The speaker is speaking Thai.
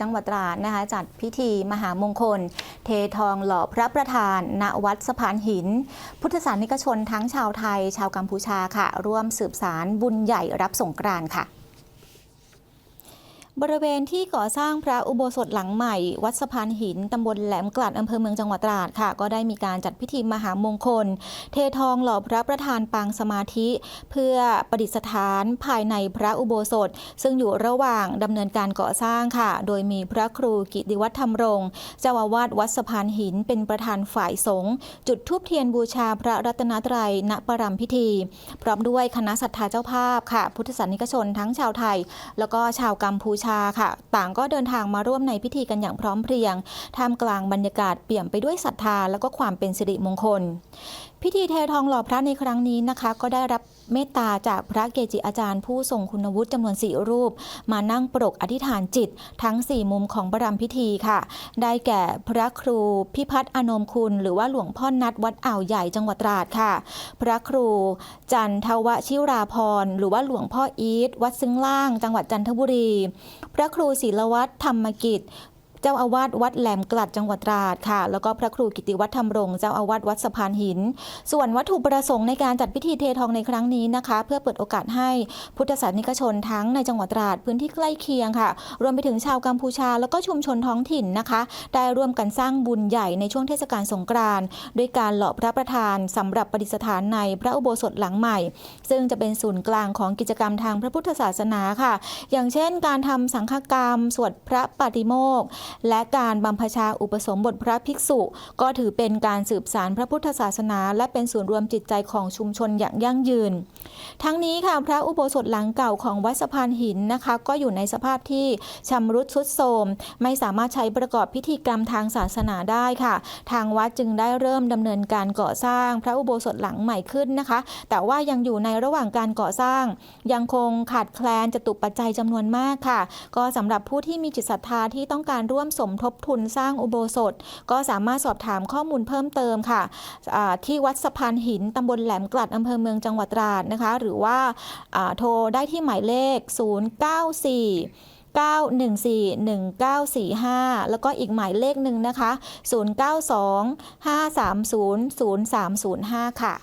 จังหวัดตราดนะคะจัดพิธีมหามงคล เททองหล่อพระประธาน ณวัดสะพานหิน พุทธศาสนิกชนทั้งชาวไทย ชาวกัมพูชาค่ะ ร่วมสืบสารบุญใหญ่รับสงกรานต์ค่ะ บริเวณที่ก่อสร้างพระอุโบสถหลังใหม่ วัดสะพานหิน ตำบลแหลมกลัดอำเภอเมืองจังหวัดตราดค่ะ ก็ได้มีการจัดพิธีมหามงคล เททองหล่อพระประธานปางสมาธิ เพื่อประดิษฐานภายในพระอุโบสถ ซึ่งอยู่ระหว่างดำเนินการก่อสร้างค่ะ โดยมีพระครูกิติวัฒน์ธรรมรงค์เจ้าอาวาสวัดสะพานหิน เป็นประธานฝ่ายสงฆ์จุดธูปเทียนบูชาพระรัตนตรัยณประรำพิธี พร้อมด้วยคณะศรัทธาเจ้าภาพค่ะ พุทธศาสนิกชนทั้งชาวไทย แล้วก็ชาวกัมพูชาค่ะ ต่างก็เดินทางมาร่วมในพิธีกันอย่างพร้อมเพรียง ท่ามกลางบรรยากาศเปี่ยมไปด้วยศรัทธาแล้วก็ความเป็นสิริมงคล พิธีเททองหล่อพระในครั้งนี้นะคะ ก็ได้รับเมตตาจากพระเกจิอาจารย์ผู้ทรงคุณวุฒิจำนวนสี่รูป มานั่งปรกอธิษฐานจิต ทั้ง 4 มุมของบรมพิธีค่ะ ได้แก่พระครูพิพัฒน์อนมคุณ หรือว่าหลวงพ่อนัดวัดอ่าวใหญ่จังหวัดตราดค่ะ พระครู จันทวชิราพรหรือว่าหลวงพ่ออีทวัดซึ้งล่าง จังหวัดจันทบุรีพระครูศิลวัตรธรรมกิจ เจ้าอาวาสวัดแหลมกลัดจังหวัดตราดค่ะ แล้วก็พระครูกิติวัฒน์ธรรมรงค์เจ้าอาวาสวัดสะพานหิน ส่วนวัตถุประสงค์ในการจัดพิธีเททองในครั้งนี้นะคะ เพื่อเปิดโอกาสให้พุทธศาสนิกชนทั้งในจังหวัดตราดพื้นที่ใกล้เคียงค่ะ รวมไปถึงชาวกัมพูชา แล้วก็ชุมชนท้องถิ่นนะคะ ได้ร่วมกันสร้างบุญใหญ่ในช่วงเทศกาลสงกรานต์ด้วยการหล่อพระประธานสำหรับประดิษฐานในพระอุโบสถหลังใหม่ ซึ่งจะเป็นศูนย์กลางของกิจกรรมทางพระพุทธศาสนาค่ะ อย่างเช่น การทำสังฆกรรม สวดพระปฏิโมกข์และการบำเพชาอุปสมบทพระภิกษุ ก็ถือเป็นการสืบสารพระพุทธศาสนา และเป็นศูนย์รวมจิตใจของชุมชนอย่างยั่งยืน ทั้งนี้ค่ะพระอุโบสถหลังเก่าของวัดสะพานหินนะคะ ก็อยู่ในสภาพที่ชำรุดทรุดโทรมไม่สามารถใช้ประกอบพิธีกรรมทางศาสนาได้ค่ะ ทางวัดจึงได้เริ่มดำเนินการก่อสร้างพระอุโบสถหลังใหม่ขึ้นนะคะ แต่ว่ายังอยู่ในระหว่างการก่อสร้าง ยังคงขาดแคลนจตุปัจจัยจำนวนมากค่ะ ก็สำหรับผู้ที่มีจิตศรัทธาที่ต้องการร่ว่วมสมทบทุนสร้างอุโบสถ ก็สามารถสอบถามข้อมูลเพิ่มเติมค่ะที่วัดสะพานหินตำบลแหลมกลัดอำเภอเมืองจังหวัดตราดนะคะ หรือว่าอ่าโทรได้ที่หมายเลข 094 914-1945 แล้วก็อีกหมายเลขหนึ่งนะคะ 092 530 0305 ค่ะ